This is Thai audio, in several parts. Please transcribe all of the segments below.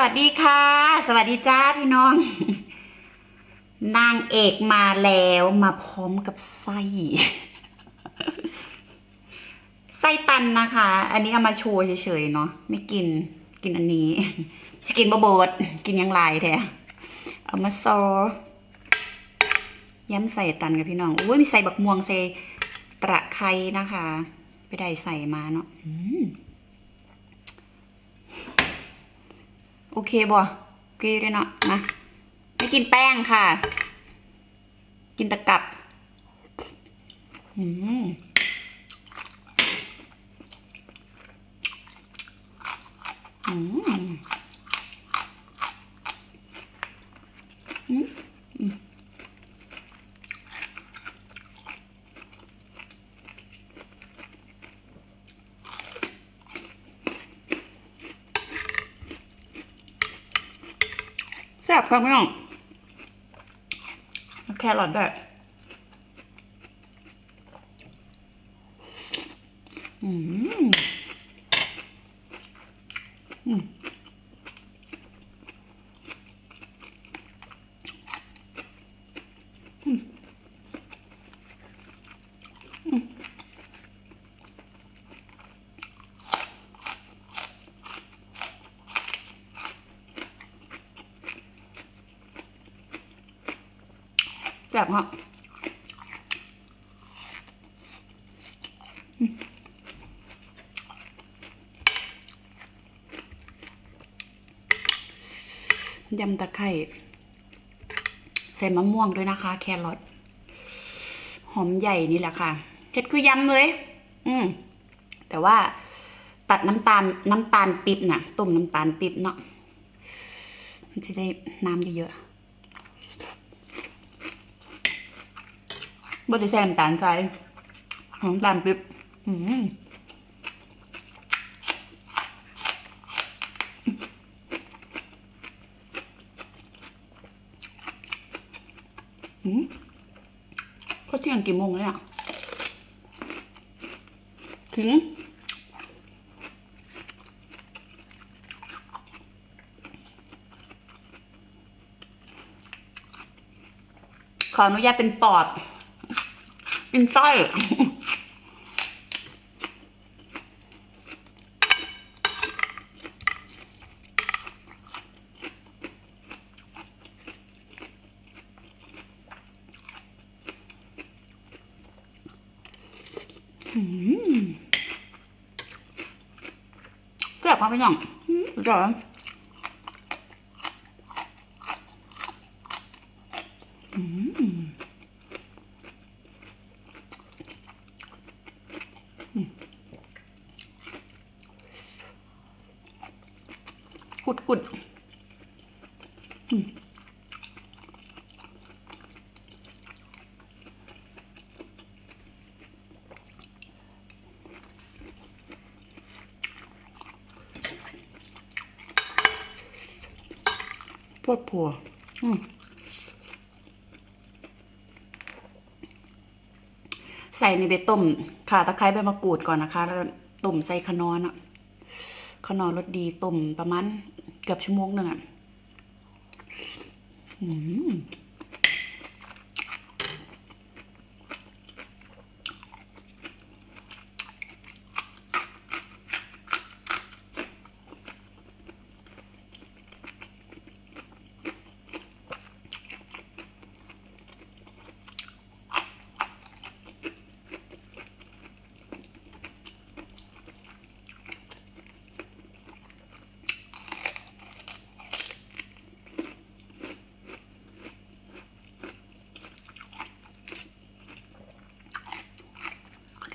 วัสดีค่ะ สวัสดีจ้าพี่น้อง นางเอกมาแล้วมาพร้อมกับไส้ไส้ตันนะคะ อันนี้เอามาโชว์เฉยๆเนาะไม่กินกินอันนี้จะกินบะเบิดกินยังไงแท้เอามาซอย้ำใส่ตันกับพี่น้องอุ้ยมีใส่บักม่วงใส่ตะไคร้นะคะ ไปได้ใส่มาเนาะอืม โอเคบ่โอเคด้วยเนาะมาไม่กินแป้งค่ะ กินตะกับอืมอืมอืม ซ่บครับพี่น้องแครอทด้วยอืมอืม บฮะยำตะไคร่ใส่มะม่วงด้วยนะคะ แครอทหอมใหญ่นี่แหละค่ะเฮ็ดคือยำเลย อืม แต่ว่าตัดน้ำตาลน้ำตาลปิ๊บน่ะต้มน้ำตาลปิ๊บเนาะมันจะได้น้ำเยอะๆ บ่ได้ใส่น้ำตาลใส่น้ำตาลปิ๊บอืมอืมก็เที่ยงกี่โมงแล้วเนี่ยถึงขออนุญาตเป็นปอดเป็นไส้อืมแซ่บ ครับพี่น้องอืมอร่อย กุดกุดอืมปวดผัวใส่ในเบต้มข่าตะไคร้ใบมะกรูดก่อนนะคะ แล้วต้มใส่ขนอนอะ ขนอนรสดีต้มประมาณเกือบชั่วโมงหนึ่งอะ อืม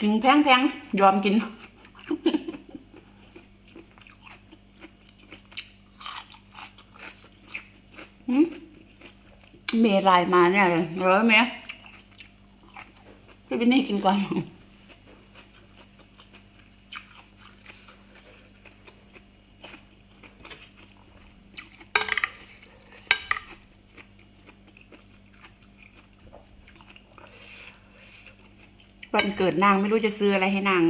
กินแพงแพงๆยอมกิน เมเมย์ไลน์มาเนี่ยร้อยไหมพี่บินนี่กินก่อน วันเกิดนางไม่รู้จะซื้ออะไรให้นาง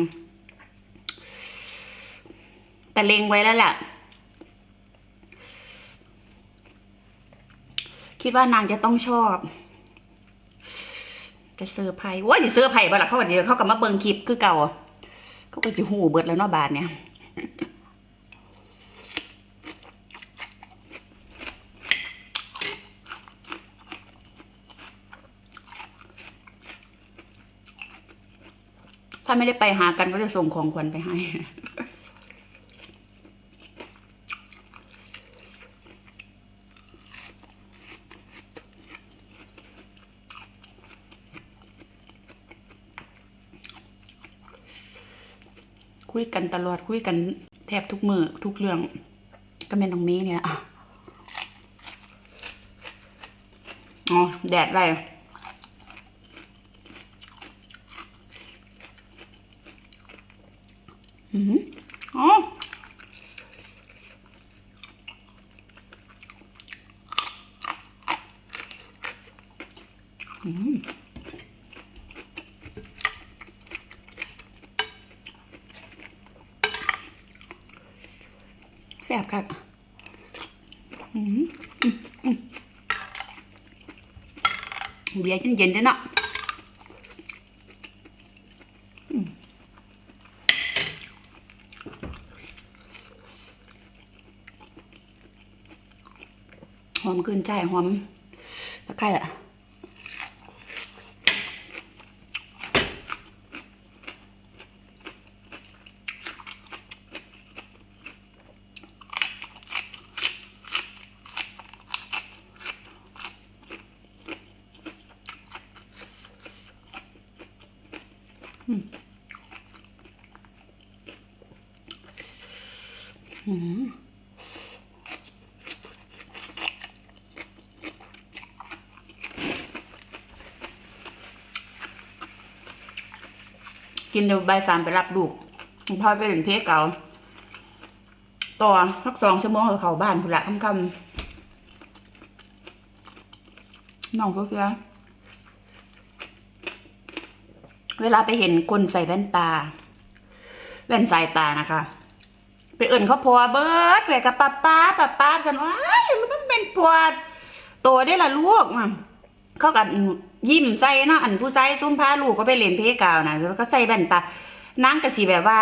แต่เลงไว้แล้วแหละคิดว่านางจะต้องชอบ จะเซอร์ไพรส์ว่าจะเซอร์ไพรส์บ่ล่ะเขาวันเดียวเขากลับมาเบิงคลิปคือเก่า เขาก็จะหูเบิดแล้วเนาะบาทเนี่ย ถ้าไม่ได้ไปหากันก็จะส่งของขวัญไปให้ คุยกันตลอดคุยกันแทบทุกมือทุกเรื่อง ก็เป็นตรงนี้เนี่ยอ๋อแดดไร อ๋ออืมแซ่บครับอืมเบียร์เย็นๆด้วยเนาะ หอมขึ้นใจหอมตะไคร้อะ กินเดี๋ยวใบสามไปรับลูกพาไปเล่นเพลเก่า ต่อสักสองชั่วโมงกับเขาบ้านพุ่นละค่ำๆน้องเขาเสียเวลาไปเห็นคนใส่แว่นตา แว่นสายตานะคะ ไปเอิ่นเขาพัวเบิร์ดแหวกับป้าป้าป้าป้าฉันว่าอ้ายมันเป็นปวดโตได้ละลูกเขากั ยิ้มใส่เนาะอันผู้ชายซุ่มพาลูกก็ไปเล่นเพกาวนะแล้วก็ใส่แว่นตานางกะสีแบบว่า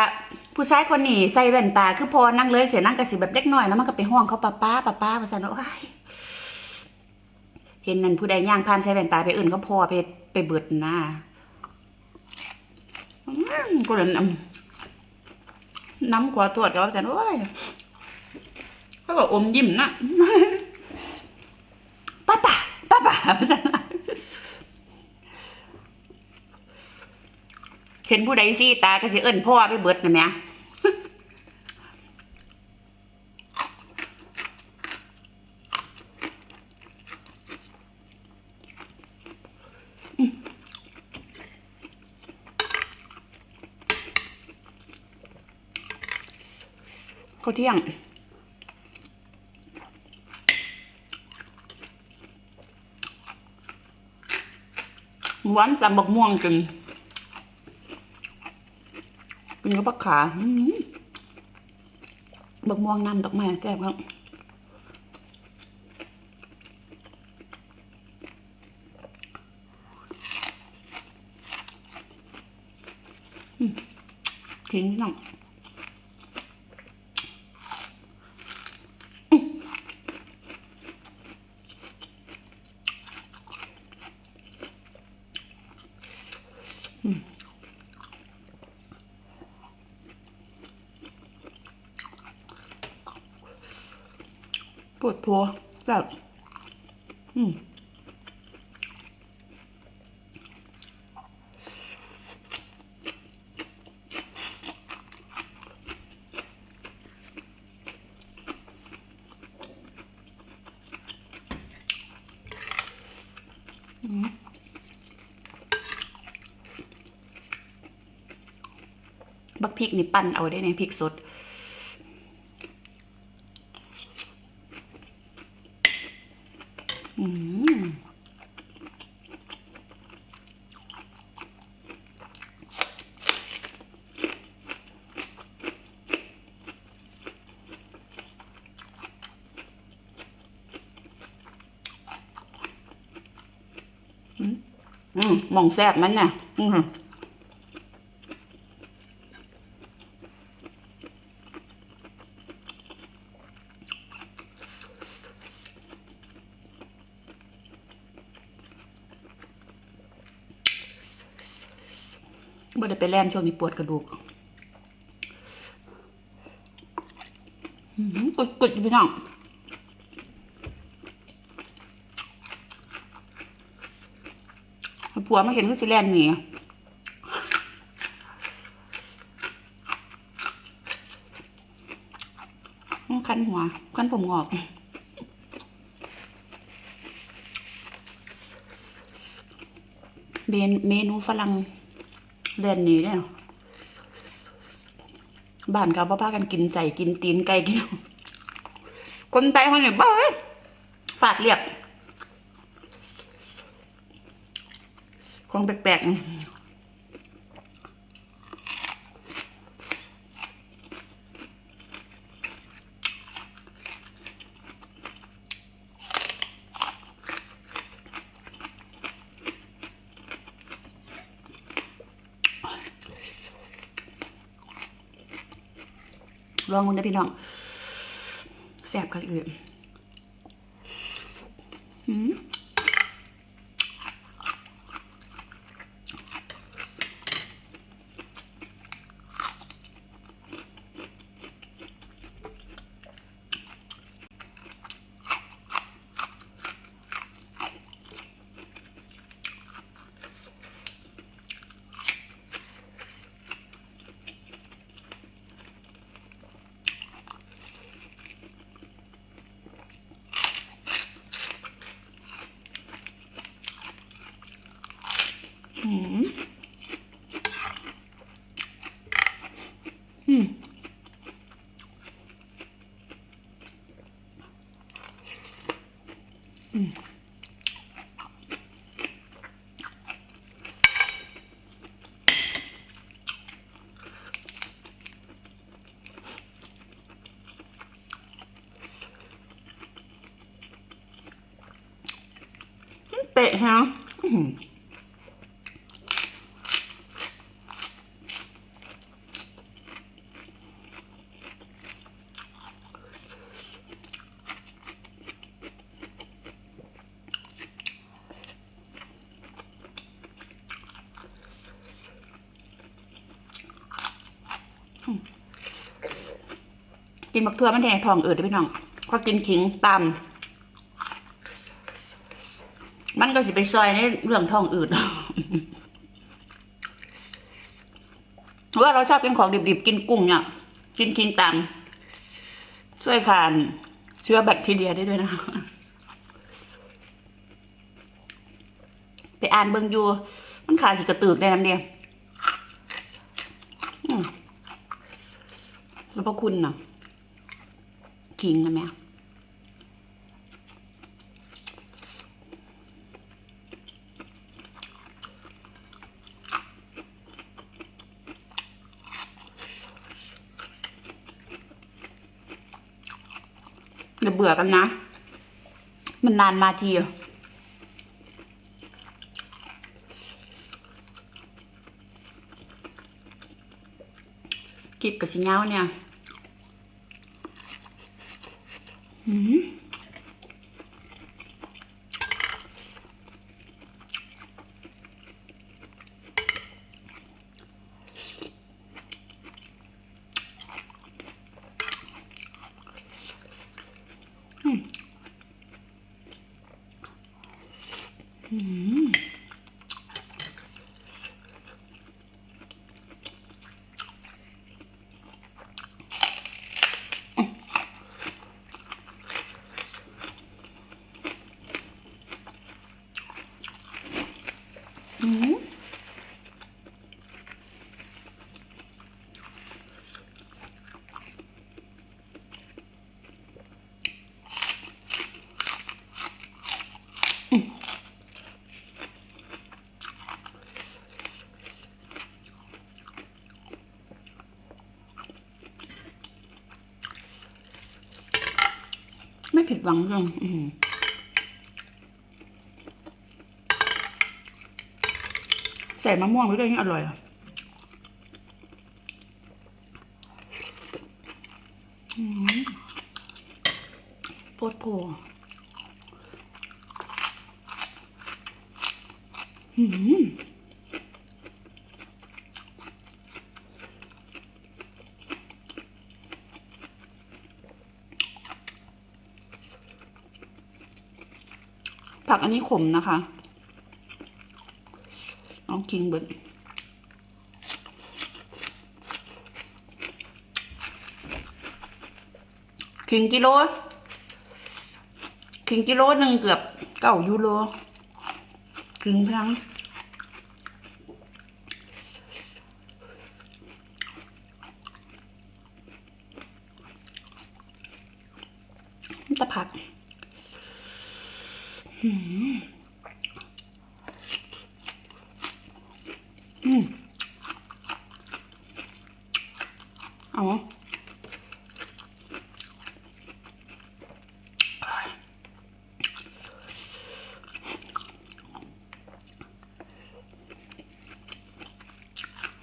ผู้ชายคนนี้ใส่แว่นตาคือพอนั่งเลยเสียนั่งกะสีแบบเล็กน้อยแล้วมันก็ไปห้องเขาป้าป้าป้าป้าฉันว่าอ้ายเห็นนั่นผู้ใดย่างผ่านใส่แว่นตาไปอื่นเขาพอไปไปเบิดหน้าก็เลยนำน้ำขวาตรวจก็แต่โอ้ยเขาบอกอมยิ้มนะป้าป่าป้าป่า เห็นผู้ใดซี่ตาก็สิเอิ้นพ่อไปเบิดนะแม่เขาวเที่ยง หวานสัมบักม่วงกิน กินกับผักขาอื้อหือบักม่วงน้ำดอกไม้แซ่บครับอืมทิ้งน้ำป ดพัวแบบอืมบักพริกนี่ปั่นเอาได้ในพริกสด อืม อืมหมองแซ่บมันน่ะ อืมบ่ได้ไปแล่นช่วงนี้ปวดกระดูกกุดกุดพี่น้อง ผัวมาเห็นก็สิแลนหนีคันหัว คันผมงอกเมนเมนูฝรั่งแลนหนีเนี่ยบ้านเขาพ่อพากันกินใส่กินตีนไก่กิน คนไทยเขาเนี่ยบ้าเว้ยฝาดเรียบ ของแปลกๆลองมึงได้อพี่น้องแซ่บกันอื่นหืม เปะ กินบักทั่วมันแทงทองเอิดด้อพี่น้องก็กินขิงตำมันก็สิไปซอยในเรื่องทองอืดว่าเราชอบกินของดิบๆ กินกุ้งเนี่ยกินคิงตามช่วยขานเชื้อแบคทีเรียได้ด้วยนะไปอ่านเบิงอยู่ มันขาดกี่กระตือกได้น้ำเดียวสรรพคุณเนาะ คิงนะแม่เดี๋ยวเบื่อกันนะ มันนานมาทีอะกิบกับชิ้นเงาเนี่ย อืมไม่ ผิดหวังเลยใส่มะม่วงไปด้วยยิ่งอร่อยอะโพดโพอืม ผักอันนี้ขมนะคะลองกินเบิดขิงกิโลขิงกิโลหนึ่งเกือบเก้ายูโรขิงพังแต่ผัก เอาห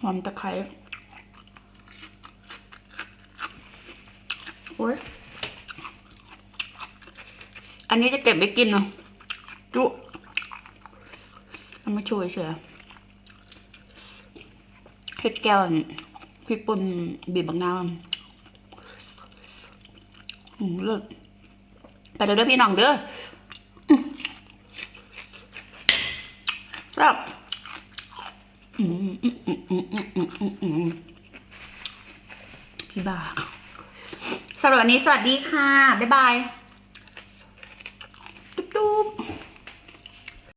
อมตะไคร้โอ้ยอันนี้จะเก็บไว้กินเนาะ จุเาช่วยเฉยเห็ดแก้วพริกป่นบีบบางน้ำหืมเลิศไปเด้อพี่น้องเด้อครับพี่บ่าสำหรับวันนี้สวัสดีค่ะ บ๊ายบาย ตุ๊ตุ๊บ